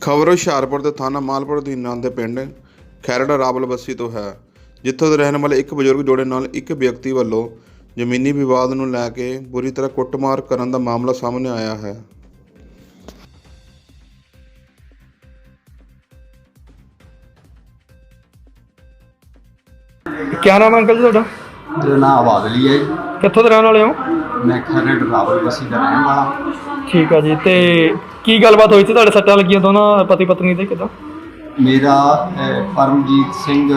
ਖਬਰ ਹੁਸ਼ਿਆਰਪੁਰ ਦੇ ਥਾਣਾ ਮਾਲਪੁਰ ਅਧੀਨ ਆਉਂਦੇ ਪਿੰਡ ਖੈਰੜਾ ਰਾਵਲ ਬੱਸੀ ਤੋਂ ਹੈ ਜਿੱਥੋਂ ਦੇ ਰਹਿਣ ਵਾਲੇ ਇੱਕ ਬਜ਼ੁਰਗ ਜੋੜੇ ਨਾਲ ਇੱਕ ਵਿਅਕਤੀ ਵੱਲੋਂ ਜ਼ਮੀਨੀ ਵਿਵਾਦ ਨੂੰ ਲੈ ਕੇ ਬੁਰੀ ਤਰ੍ਹਾਂ ਕੁੱਟਮਾਰ ਕਰਨ ਦਾ ਮਾਮਲਾ ਸਾਹਮਣੇ ਆਇਆ ਹੈ। ਕਿਆ ਨਾਮ ਹੈ ਅੰਕਲ ਜੀ ਤੁਹਾਡਾ? ਮੇਰਾ ਨਾਮ ਆਬਾਦਲੀ ਹੈ ਜੀ। ਕਿੱਥੋਂ ਦੇ ਰਹਿਣ ਵਾਲੇ ਹੋ? ਮੈਂ ਖਰੜ ਰਾਵਲ ਬਸੀ ਦਾ ਰਹਿਣ ਵਾਲਾ। ਠੀਕ ਆ ਜੀ ਤੇ ਕੀ ਗੱਲਬਾਤ ਹੋਈ ਸੀ? ਤੁਹਾਡੇ ਸੱਟਾਂ ਲੱਗੀਆਂ ਦੋਨਾਂ ਪਤੀ ਪਤਨੀ ਦੇ ਕਿਦਾਂ? ਮੇਰਾ ਪਰਮਜੀਤ ਸਿੰਘ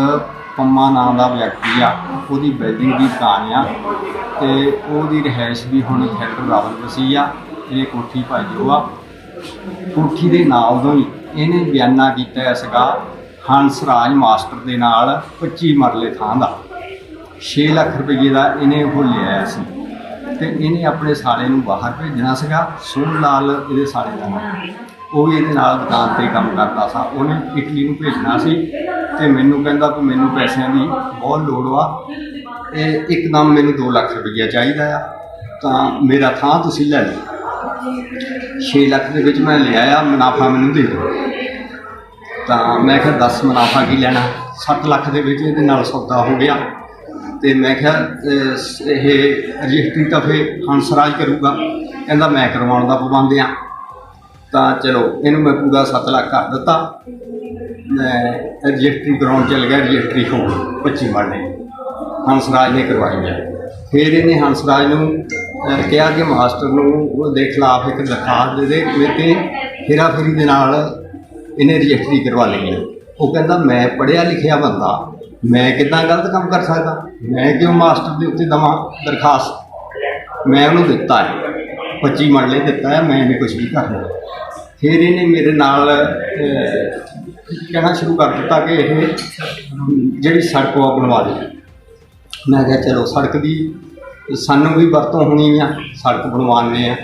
ਪੰਮਾ ਨਾਮ ਦਾ ਵਿਅਕਤੀ ਆ। ਉਹਦੀ ਵੈਲਡਿੰਗ ਦੀ ਦੁਕਾਨ ਆ ਤੇ ਉਹਦੀ ਰਿਹਾਇਸ਼ ਵੀ ਹੁਣ ਖੈਰ ਵਸੀ ਆ। ਇਹ ਕੋਠੀ ਭਾਜੋ ਆ। ਕੋਠੀ ਦੇ ਨਾਲ ਤੋਂ ਹੀ ਇਹਨੇ ਬਿਆਨਾ ਕੀਤਾ ਸੀਗਾ ਹੰਸ ਰਾਜ ਮਾਸਟਰ ਦੇ ਨਾਲ 25 ਮਰਲੇ ਥਾਂ ਦਾ। 6 ਲੱਖ ਰੁਪਏ ਦਾ ਇਹਨੇ ਉਹ ਲਿਆ ਸੀ। ਤੇ ਇਹਨੇ ਆਪਣੇ ਸਾਲੇ ਨੂੰ ਬਾਹਰ ਭੇਜਣਾ ਸੀਗਾ ਸੋਹਣ ਲਾਲ ਇਹਦੇ ਸਾਲੇ ਦਾ ਨਾਮ ਉਹ ਵੀ ਇਹਦੇ ਨਾਲ ਦੁਕਾਨ ਤੇ ਕੰਮ ਕਰਦਾ ਸੀ। ਉਹਨੇ ਇਟਲੀ ਨੂੰ ਭੇਜਣਾ ਸੀ ਤੇ ਮੈਨੂੰ ਕਹਿੰਦਾ ਕਿ ਮੈਨੂੰ ਪੈਸਿਆਂ ਦੀ ਬਹੁਤ ਲੋੜ ਵਾ ਇਹ ਇੱਕਦਮ ਮੈਨੂੰ 2 ਲੱਖ ਰੁਪਈਆ ਚਾਹੀਦਾ ਆ। ਤਾਂ ਮੇਰਾ ਥਾਂ ਤੁਸੀਂ ਲੈ ਲਓ। 6 ਲੱਖ ਦੇ ਵਿੱਚ ਮੈਂ ਲਿਆ ਆ ਮੁਨਾਫਾ ਮੈਨੂੰ ਦੇ ਦਿਓ। ਤਾਂ ਮੈਂ ਕਿਹਾ 10 ਮੁਨਾਫਾ ਕੀ ਲੈਣਾ? 7 ਲੱਖ ਦੇ ਵਿੱਚ ਇਹਦੇ ਨਾਲ ਸੌਦਾ ਹੋ ਗਿਆ। ਤੇ ਮੈਂ ਕਿਹਾ ਅਹ, ਇਹ ਰਜਿਸਟਰੀ ਤਾਂ ਫੇ ਹੰਸਰਾਜ ਕਰੂਗਾ। ਕਹਿੰਦਾ ਮੈਂ ਕਰਵਾਉਣ ਦਾ ਪਾਬੰਦ ਆ। ਤਾਂ ਚਲੋ ਇਹਨੂੰ ਮੈਂ ਪੂਰਾ 7 ਲੱਖ ਕਰ ਦਿੱਤਾ। ਮੈਂ ਰਜਿਸਟਰੀ ਕਰਾਉਣ ਚੱਲ ਗਿਆ ਰਜਿਸਟਰੀ ਹੋ ਗਈ 25 ਮਰਲੇ ਹੰਸਰਾਜ ਨੇ ਕਰਵਾਈ ਹੈ ਫਿਰ ਇਹਨੇ ਹੰਸਰਾਜ ਨੂੰ ਅਹ, ਕਿਹਾ ਕਿ ਮਾਸਟਰ ਨੂੰ ਉਹਦੇ ਖਿਲਾਫ ਇੱਕ ਦਰਖਾਸਤ ਦੇ ਦੇ ਮੇਰੇ ਹੇਰਾ ਦੇ ਨਾਲ ਇਹਨੇ ਰਜਿਸਟਰੀ ਕਰਵਾ ਲਈ ਹੈ ਉਹ ਕਹਿੰਦਾ ਮੈਂ ਪੜ੍ਹਿਆ ਲਿਖਿਆ ਬੰਦਾ। ਮੈਂ ਕਿਦਾਂ ਗਲਤ ਕੰਮ ਕਰ ਸਕਦਾ? ਮੈਂ ਕਿਉਂ ਮਾਸਟਰ ਦੇ ਉੱਤੇ ਦਵਾਂ ਦਰਖਾਸਤ? ਮੈਂ ਉਹਨੂੰ ਦਿੱਤਾ ਹੈ। 25 ਮਰਲੇ ਦਿੱਤਾ ਹੈ, ਮੈਂ ਨਹੀਂ ਕੁਝ ਵੀ ਕਰਨਾ ਫਿਰ ਇਹਨੇ ਮੇਰੇ ਨਾਲ ਕਹਿਣਾ ਸ਼ੁਰੂ ਕਰ ਦਿੱਤਾ ਕਿ ਇਹ ਜਿਹੜੀ ਸੜਕ ਉਹ ਬਣਵਾ ਦੇ। ਮੈਂ ਕਿਹਾ, ਚਲੋ, ਸੜਕ ਦੀ ਸਾਨੂੰ ਵੀ ਵਰਤੋਂ ਹੋਣੀ ਆ, ਸੜਕ ਬਣਵਾਉਣੇ ਆ।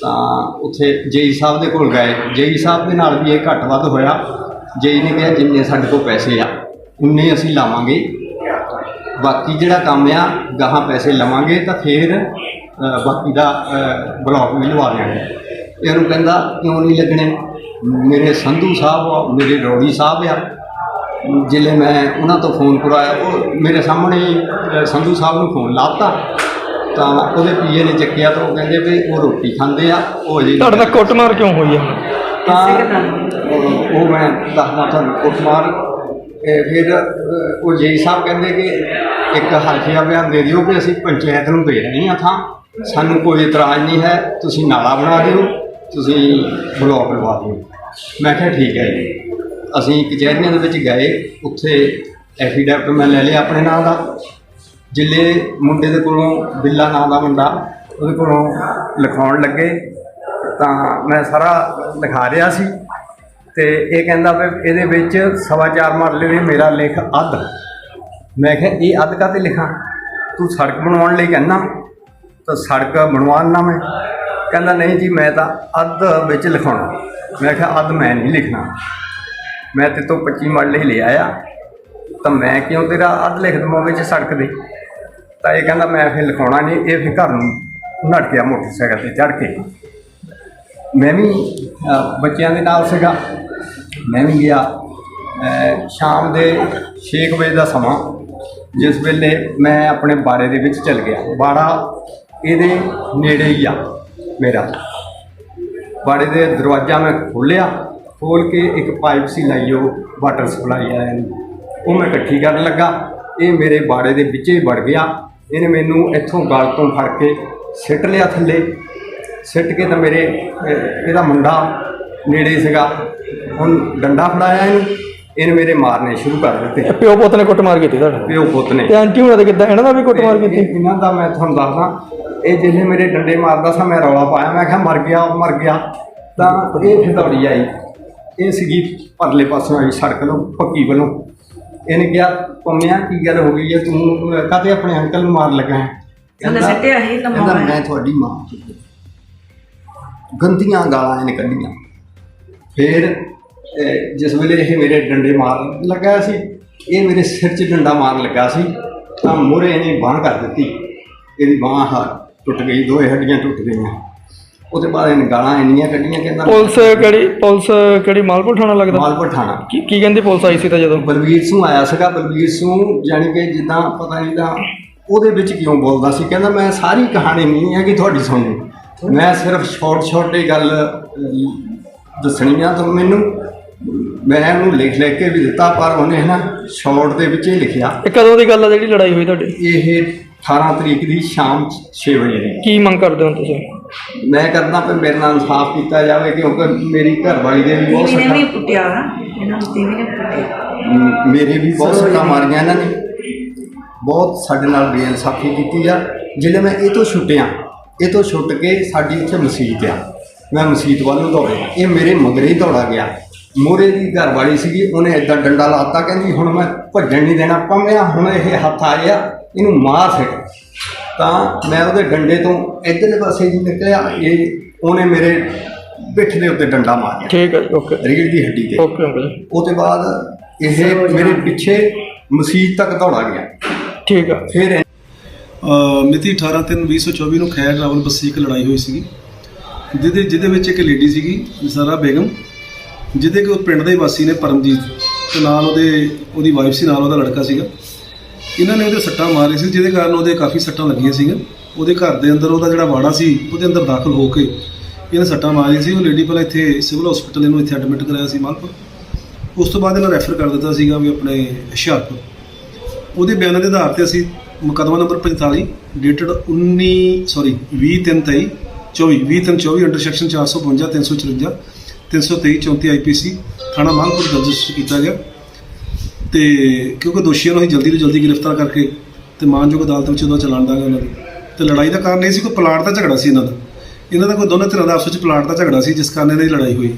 ਤਾਂ ਉੱਥੇ ਜੇਈ ਸਾਹਿਬ ਦੇ ਕੋਲ ਗਏ। ਜੇਈ ਸਾਹਿਬ ਦੇ ਨਾਲ ਵੀ ਇਹ ਘੱਟ ਵੱਧ ਹੋਇਆ। ਜੇਈ ਨੇ ਕਿਹਾ, ਜਿੰਨੇ ਸਾਡੇ ਕੋਲ ਪੈਸੇ ਆ ਉਨੇ ਅਸੀਂ ਲਾਵਾਂਗੇ। ਬਾਕੀ ਜਿਹੜਾ ਕੰਮ ਆ ਗਾਹਾਂ ਪੈਸੇ ਲਵਾਂਗੇ ਤਾਂ ਫਿਰ ਬਾਕੀ ਦਾ ਬਲੌਕ ਵੀ ਲਵਾ ਦਿਆਂਗੇ। ਇਹਨੂੰ ਕਹਿੰਦਾ ਕਿਉਂ ਨਹੀਂ ਲੱਗਣੇ? ਮੇਰੇ ਸੰਧੂ ਸਾਹਿਬ ਆ ਮੇਰੇ ਰੋੜੀ ਸਾਹਿਬ ਆ। ਜਿਲੇ ਮੈਂ ਉਹਨਾਂ ਤੋਂ ਫੋਨ ਕਰਵਾਇਆ ਉਹ ਮੇਰੇ ਸਾਹਮਣੇ ਸੰਧੂ ਸਾਹਿਬ ਨੂੰ ਫੋਨ ਲਾਤਾ। ਤਾਂ ਉਹਦੇ ਪੀਏ ਨੇ ਚੱਕਿਆ ਤਾਂ ਉਹ ਕਹਿੰਦੇ ਵੀ ਉਹ ਰੋਟੀ ਖਾਂਦੇ ਆ ਉਹ ਅਜੇ ਤੁਹਾਡੇ ਕੁੱਟਮਾਰ ਕਿਉਂ ਹੋਈ ਹੈ ਤਾਂ ਉਹ ਉਹ ਮੈਂ ਦੱਸਦਾ ਤੁਹਾਨੂੰ ਕੁੱਟਮਾਰ ਇਹ ਫਿਰ ਅ, ਉਹ ਜੇਈ ਸਾਹਿਬ ਕਹਿੰਦੇ ਕਿ ਇੱਕ ਹਲਫੀਆ ਬਿਆਨ ਦੇ ਦਿਓ ਕਿ ਅਸੀਂ ਪੰਚਾਇਤ ਨੂੰ ਦੇ ਰਹੇ ਹਾਂ ਥਾਂ। ਸਾਨੂੰ ਕੋਈ ਇਤਰਾਜ਼ ਨਹੀਂ ਹੈ ਤੁਸੀਂ ਨਾਲਾ ਬਣਾ ਦਿਓ ਤੁਸੀਂ ਬਲੌਕ ਲਵਾ ਦਿਓ। ਮੈਂ ਕਿਹਾ ਠੀਕ ਹੈ ਜੀ। ਅਸੀਂ ਕਚਹਿਰੀਆਂ ਦੇ ਵਿੱਚ ਗਏ ਉੱਥੇ ਐਫੀਡੈਵਿਟ ਮੈਂ ਲੈ ਲਿਆ ਆਪਣੇ ਨਾਂ ਦਾ। ਜਿਲੇ ਮੁੰਡੇ ਦੇ ਕੋਲੋਂ ਬਿੱਲਾ ਨਾਂ ਦਾ ਮੁੰਡਾ ਉਹਦੇ ਕੋਲੋਂ ਲਿਖਾਉਣ ਲੱਗੇ ਤਾਂ ਮੈਂ ਸਾਰਾ ਲਿਖਾ ਰਿਹਾ ਸੀ। ਤੇ ਇਹ ਕਹਿੰਦਾ ਵੀ ਇਹਦੇ ਵਿੱਚ ਸਵਾ ਚਾਰ ਮਰਲੇ ਵੀ ਮੇਰਾ ਲਿਖ ਅੱਧ। ਮੈਂ ਕਿਹਾ, ਇਹ ਅੱਧ ਕਾਤੇ ਲਿਖਾਂ? ਤੂੰ ਸੜਕ ਬਣਾਉਣ ਲਈ ਕਹਿੰਦਾ। ਤਾਂ ਸੜਕ ਬਣਵਾਉਣਾ ਮੈਂ। ਕਹਿੰਦਾ, ਨਹੀਂ ਜੀ, ਮੈਂ ਤਾਂ ਅੱਧ ਵਿੱਚ ਲਿਖਾਉਣਾ। ਮੈਂ ਕਿਹਾ, ਅੱਧ ਮੈਂ ਨਹੀਂ ਲਿਖਣਾ। ਮੈਂ ਤੇ ਤੋਂ 25 ਮਰਲੇ ਹੀ ਲੈ ਆਇਆ। ਤਾਂ ਮੈਂ ਕਿਉਂ ਤੇਰਾ ਅੱਧ ਲਿਖ ਦਵਾਂ ਵਿੱਚ ਸੜਕ ਦੇ? ਤਾਂ ਇਹ ਕਹਿੰਦਾ, ਮੈਂ ਫਿਰ ਲਿਖਾਉਣਾ ਨਹੀਂ। ਇਹ ਫਿਰ ਘਰ ਨੂੰ ਨੱਟ ਗਿਆ ਮੋਟਰਸਾਈਕਲ ਤੇ ਚੜ੍ਹ ਕੇ। ਮੈਂ ਵੀ ਬੱਚਿਆਂ ਦੇ ਨਾਲ ਸੀਗਾ। ਮੈਂ ਵੀ ਗਿਆ ਸ਼ਾਮ ਦੇ 6 ਵਜੇ ਦਾ ਸਮਾਂ, ਜਿਸ ਵੇਲੇ ਮੈਂ ਆਪਣੇ ਬਾੜੇ ਦੇ ਵਿੱਚ ਚਲ ਗਿਆ। ਬਾੜਾ ਇਹਦੇ ਨੇੜੇ ਹੀ ਆ ਮੇਰਾ। ਬਾੜੇ ਦੇ ਦਰਵਾਜ਼ਾ ਮੈਂ ਖੋਲ੍ਹਿਆ ਖੋਲ ਕੇ ਇੱਕ ਪਾਈਪ ਸੀ ਲਾਈ, ਉਹ ਵਾਟਰ ਸਪਲਾਈ ਵਾਲਿਆਂ ਨੂੰ ਉਹ ਮੈਂ ਇਕੱਠੀ ਕਰਨ ਲੱਗਾ। ਇਹ ਮੇਰੇ ਬਾੜੇ ਦੇ ਵਿੱਚ ਹੀ ਵੜ ਗਿਆ। ਇਹਨੇ ਮੈਨੂੰ ਇੱਥੋਂ ਗਲ ਤੋਂ ਫੜ ਕੇ ਸਿੱਟ ਲਿਆ ਥੱਲੇ। ਸਿੱਟ ਕੇ ਤਾਂ ਮੇਰੇ ਇਹਦਾ ਮੁੰਡਾ ਨੇੜੇ ਸੀਗਾ। ਹੁਣ ਡੰਡਾ ਫੜਾਇਆ ਇਹਨੂੰ ਇਹਨੇ ਮੇਰੇ ਮਾਰਨੇ ਸ਼ੁਰੂ ਕਰ ਦਿੱਤੇ। ਪਿਓ ਪੁੱਤ ਨੇ ਕੁੱਟਮਾਰ ਕੀਤੀ ਤੁਹਾਡੇ ਪਿਓ ਪੁੱਤ ਨੇ। ਤੇ ਆਂਟੀ ਹੁਣਾਂ ਦੇ ਕਿੱਦਾਂ? ਇਹਨਾਂ ਦਾ ਵੀ ਕੁੱਟਮਾਰ ਕੀਤੀ? ਇਹਨਾਂ ਦਾ ਮੈਂ ਤੁਹਾਨੂੰ ਦੱਸਦਾ ਇਹ ਜਿਹਨੇ ਮੇਰੇ ਡੰਡੇ ਮਾਰਦਾ ਸੀ ਮੈਂ ਰੌਲਾ ਪਾਇਆ। ਮੈਂ ਕਿਹਾ ਮਰ ਗਿਆ ਉਹ ਮਰ ਗਿਆ। ਤਾਂ ਇਹ ਫਿਰ ਦੌੜੀ ਆਈ। ਇਹ ਸੀਗੀ ਪਰਲੇ ਪਾਸੋਂ ਆਈ ਸੜਕ ਨੂੰ ਪੱਕੀ ਵੱਲੋਂ। ਇਹਨੇ ਕਿਹਾ ਪੰਮਿਆ ਕੀ ਗੱਲ ਹੋ ਗਈ ਹੈ ਤੂੰ ਕਾਤੇ ਆਪਣੇ ਅੰਕਲ ਨੂੰ ਮਾਰ ਲੱਗਾ ਹੈ? ਸਿੱਟਿਆ ਤਾਂ। ਮੈਂ ਤੁਹਾਡੀ ਮਾਂ। ਗੰਦੀਆਂ ਗਾਲਾਂ ਇਹਨੇ ਕੱਢੀਆਂ। ਫਿਰ ਜਿਸ ਵੇਲੇ ਇਹ ਮੇਰੇ ਡੰਡੇ ਮਾਰਨ ਲੱਗਾ ਸੀ ਇਹ ਮੇਰੇ ਸਿਰ 'ਚ ਡੰਡਾ ਮਾਰਨ ਲੱਗਾ ਸੀ ਤਾਂ ਮੂਹਰੇ ਇਹਨੇ ਬਾਂਹ ਕਰ ਦਿੱਤੀ। ਇਹਦੀ ਬਾਂਹ ਟੁੱਟ ਗਈ ਦੋਏ ਹੱਡੀਆਂ ਟੁੱਟ ਗਈਆਂ। ਉਹਦੇ ਬਾਅਦ ਇਹਨੇ ਗਾਲਾਂ ਇੰਨੀਆਂ ਕੱਢੀਆਂ ਕਹਿੰਦਾ ਪੁਲਿਸ ਕਿਹੜੀ ਪੁਲਿਸ ਕਿਹੜੀ ਮਾਲਪੁਰ ਥਾਣਾ ਲੱਗਦਾ? ਮਾਲਪੁਰ ਥਾਣਾ। ਕੀ ਕੀ ਕਹਿੰਦੀ ਪੁਲਿਸ ਆਈ ਸੀ ਤਾਂ ਜਦੋਂ? ਬਲਵੀਰ ਸਿੰਘ ਆਇਆ ਸੀਗਾ ਬਲਵੀਰ ਸਿੰਘ ਜਾਣੀ ਕਿ ਜਿੱਦਾਂ ਪਤਾ ਨਹੀਂ ਤਾਂ ਉਹਦੇ ਵਿੱਚ ਕਿਉਂ ਬੋਲਦਾ ਸੀ। ਕਹਿੰਦਾ ਮੈਂ ਸਾਰੀ ਕਹਾਣੀ ਨਹੀਂ ਹੈ ਕਿ ਤੁਹਾਡੀ ਸੁਣਨੀ। ਮੈਂ ਸਿਰਫ ਛੋਟ ਛੋਟੇ ਗੱਲ ਅਹ, ਦੱਸਣੀ ਆ ਤਾਂ ਮੈਨੂੰ। ਮੈਂ ਉਹਨੂੰ ਲਿਖ ਲਿਖ ਕੇ ਵੀ ਦਿੱਤਾ ਪਰ ਉਹਨੇ ਨਾ ਸ਼ਾਰਟ ਦੇ ਵਿੱਚ ਹੀ ਲਿਖਿਆ। ਇਹ ਕਦੋਂ ਦੀ ਗੱਲ ਆ ਜਿਹੜੀ ਲੜਾਈ ਹੋਈ ਤੁਹਾਡੀ? ਇਹ 18 ਤਰੀਕ ਦੀ ਸ਼ਾਮ 6 ਵਜੇ ਦੀ। ਕੀ ਮੰਗ ਕਰਦੇ ਹੋ ਤੁਸੀਂ? ਮੈਂ ਕਰਦਾ ਕਿ ਮੇਰੇ ਨਾਲ ਇਨਸਾਫ ਕੀਤਾ ਜਾਵੇ ਕਿਉਂਕਿ ਮੇਰੀ ਘਰਵਾਲੀ ਦੇ ਵੀ ਬਹੁਤ ਨੇ ਵੀ ਸੱਟਾਂ ਕੁੱਟਿਆ ਨਾ ਇਹਨਾਂ ਨੂੰ ਤੀਵੀ ਨੇ ਕੁੱਟਿਆ ਮ- ਮੇਰੇ ਵੀ ਬਹੁਤ ਸੱਟਾਂ ਮਾਰੀਆਂ ਇਹਨਾਂ ਨੇ। ਬਹੁਤ ਸਾਡੇ ਨਾਲ ਬੇਇਨਸਾਫੀ ਕੀਤੀ ਆ। ਜਦੋਂ ਮੈਂ ਇਹ ਤੋਂ ਛੁੱਟਿਆ। ਇਹ ਤੋਂ ਛੁੱਟ ਕੇ ਸਾਡੀ ਇੱਥੇ ਮਸਜਿਦ ਆ। ਮੈਂ ਮਸਜਿਦ ਵੱਲ ਨੂੰ ਦੌੜਿਆ ਇਹ ਮੇਰੇ ਮਗਰੇ ਹੀ ਦੌੜਾ ਗਿਆ। ਮੋਰੇ ਦੀ ਘਰ ਵਾਲੀ ਸੀਗੀ ਉਹਨੇ ਏਦਾਂ ਡੰਡਾ ਲਾਤਾ ਕਹਿੰਦੀ ਹੁਣ ਮੈਂ ਭੱਜਣ ਨਹੀਂ ਦੇਣਾ। ਪੰਮਿਆ ਹੁਣ ਇਹ ਹੱਥ ਆਇਆ ਇਹਨੂੰ ਮਾਰ ਸਿੱਟ ਤਾਂ ਮੈਂ ਉਹਦੇ ਡੰਡੇ ਤੋਂ ਇੱਧਰਲੇ ਪਾਸੇ ਜੀ ਨਿਕਲਿਆ। ਇਹ ਉਹਨੇ ਮੇਰੇ ਪਿੱਠ ਦੇ ਉੱਤੇ ਡੰਡਾ ਮਾਰਿਆ। ਠੀਕ ਹੈ ਓਕੇ। ਰੀੜ ਦੀ ਹੱਡੀ ਤੇ। ਓਕੇ ਅੰਕਲ ਜੀ ਉਹਦੇ ਬਾਅਦ ਇਹ ਮੇਰੇ ਪਿੱਛੇ ਮਸਜਿਦ ਤੱਕ ਦੌੜਾ ਗਿਆ। ਠੀਕ ਆ। ਫਿਰ ਮਿਤੀ 18/3/2024 ਨੂੰ ਖੈਰ ਰਾਵਲ ਬਸੀ ਇੱਕ ਲੜਾਈ ਹੋਈ ਸੀਗੀ। ਜਿਹਦੇ ਜਿਹਦੇ ਵਿੱਚ ਇੱਕ ਲੇਡੀ ਸੀਗੀ, ਜ਼ਰਾ ਬੇਗਮ, ਜਿਹਦੇ ਕਿ ਉਹ ਪਿੰਡ ਦੇ ਵਾਸੀ ਨੇ, ਪਰਮਜੀਤ, ਤੇ ਨਾਲ ਉਹਦੇ ਉਹਦੀ ਵਾਈਫ ਸੀ, ਨਾਲ ਉਹਦਾ ਲੜਕਾ ਸੀਗਾ। ਇਹਨਾਂ ਨੇ ਉਹਦੇ ਸੱਟਾਂ ਮਾਰੇ ਸੀ, ਜਿਹਦੇ ਕਾਰਨ ਉਹਦੇ ਕਾਫੀ ਸੱਟਾਂ ਲੱਗੀਆਂ ਸੀਗੀਆਂ। ਉਹਦੇ ਘਰ ਦੇ ਅੰਦਰ ਉਹਦਾ ਜਿਹੜਾ ਵਾੜਾ ਸੀ, ਉਹਦੇ ਅੰਦਰ ਦਾਖਲ ਹੋ ਕੇ ਇਹਨੇ ਸੱਟਾਂ ਮਾਰੀਆਂ ਸੀ। ਉਹ ਲੇਡੀ ਪਹਿਲਾਂ ਇੱਥੇ ਸਿਵਲ ਹਸਪੀਟਲ ਇਹਨੂੰ ਇੱਥੇ ਐਡਮਿਟ ਕਰਾਇਆ ਸੀ, ਮਾਲਪੁਰ। ਉਸ ਤੋਂ ਬਾਅਦ ਇਹਨਾਂ ਰੈਫਰ ਕਰ ਦਿੱਤਾ ਸੀਗਾ ਵੀ ਆਪਣੇ ਹੁਸ਼ਿਆਰਪੁਰ। ਉਹਦੇ ਬਿਆਨਾਂ ਦੇ ਆਧਾਰ ਤੇ ਅਸੀਂ ਮੁਕੱਦਮਾ number 45 dated 19 sorry 23 24 23 under section 452 354 323 34 IPC ਥਾਣਾ ਮਾਲਪੁਰ ਦਰਜ ਰਜਿਸਟਰ ਕੀਤਾ ਗਿਆ। ਤੇ ਕਿਉਂਕਿ ਦੋਸ਼ੀਆਂ ਨੂੰ ਅਸੀਂ ਜਲਦੀ ਤੋਂ ਜਲਦੀ ਗ੍ਰਿਫਤਾਰ ਕਰਕੇ ਤੇ ਮਾਨਯੋਗ ਅਦਾਲਤ ਵਿੱਚ ਉਹਦਾ ਚਲਾਨ ਦਾਂਗੇ ਉਹਨਾਂ ਨੂੰ ਤੇ ਲੜਾਈ ਦਾ ਕਾਰਨ ਇਹ ਸੀ ਕੋਈ ਪਲਾਟ ਦਾ ਝਗੜਾ ਸੀ ਇਹਨਾਂ ਦਾ। ਇਹਨਾਂ ਦਾ ਕੋਈ ਦੋਨਾਂ ਧਿਰਾਂ ਦਾ ਆਪਸ ਵਿੱਚ ਪਲਾਟ ਦਾ ਝਗੜਾ ਸੀ, ਜਿਸ ਕਾਰਨ ਇਹਨਾਂ ਦੀ ਲੜਾਈ ਹੋਈ।